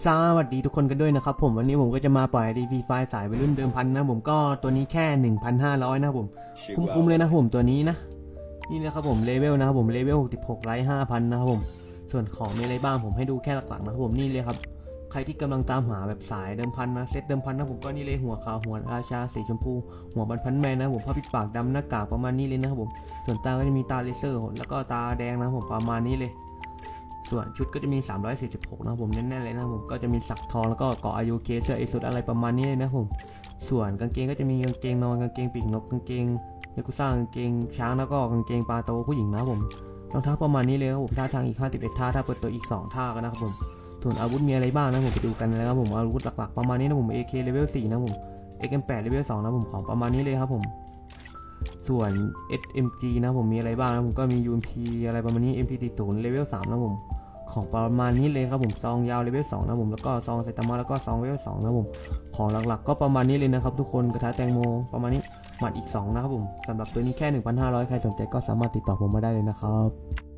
สวัสดีทุกคนกันด้วยนะครับผมวันนี้ผมก็จะมาปล่อยดีฟีไฟสายวัยรุ่นเดิมพันนะผมก็ตัวนี้แค่ 1,500 นะครับผมคุ้มๆเลยนะครับผมตัวนี้นะ นี่นะครับผมเลเวลนะครับผมเลเวล66ไลท์5,000นะครับผมส่วนของมีอะไรบ้างผมให้ดูแค่หลักๆนะครับผมนี่เลยครับใครที่กำลังตามหาแบบสายเดิมพันนะเซตเดิมพันนะผมก็นี่เลยหัวขาวหัวราชาสีชมพู หัวบันพันแมนนะครับผมผ้าปิดปากดำหน้ากากประมาณนี้เลยนะครับผมส่วนตาก็จะมีตาเลเซอร์แล้วก็ตาแดงนะครับผมประมาณนี้เลย ส่วนชุดก็จะมี 346 นะครับผมแน่นๆเลยนะครับผมก็จะมีสักทองแล้วก็เกาะอายุเคเสื้อไอสุดอะไรประมาณนี้เลยนะครับผม ส่วนกางเกงก็จะมีกางเกงนอนกางเกงปีกนกกางเกงยากุซ่ากางเกงช้างแล้วก็กางเกงปลาโตผู้หญิงนะครับผมรองเท้าประมาณนี้เลยครับผมท่าทางอีก 51 ท่าถ้าเปิดตัวอีก 2 ท่ากันนะครับผมส่วนอาวุธมีอะไรบ้างนะผมไปดูกันนะครับผมอาวุธหลักๆประมาณนี้นะผม AK level 4นะผม XM8 level 2นะผมของประมาณนี้เลยครับผมส่วน SMG นะผมมีอะไรบ้างนะผมก็มี UMP อะไรประมาณนี้ MP40 level 3นะผม ของประมาณนี้เลยครับผมซองยาวเลเวล2นะผมแล้วก็ซองไซตามะแล้วก็ซองเลเวล2นะผมของหลักๆ ก็ประมาณนี้เลยนะครับ ทุกคนกระทะแตงโมประมาณนี้หมัดอีก 2 นะครับผมสำหรับตัวนี้แค่ 1,500 ใครสนใจก็สามารถติดต่อผมมาได้เลยนะครับ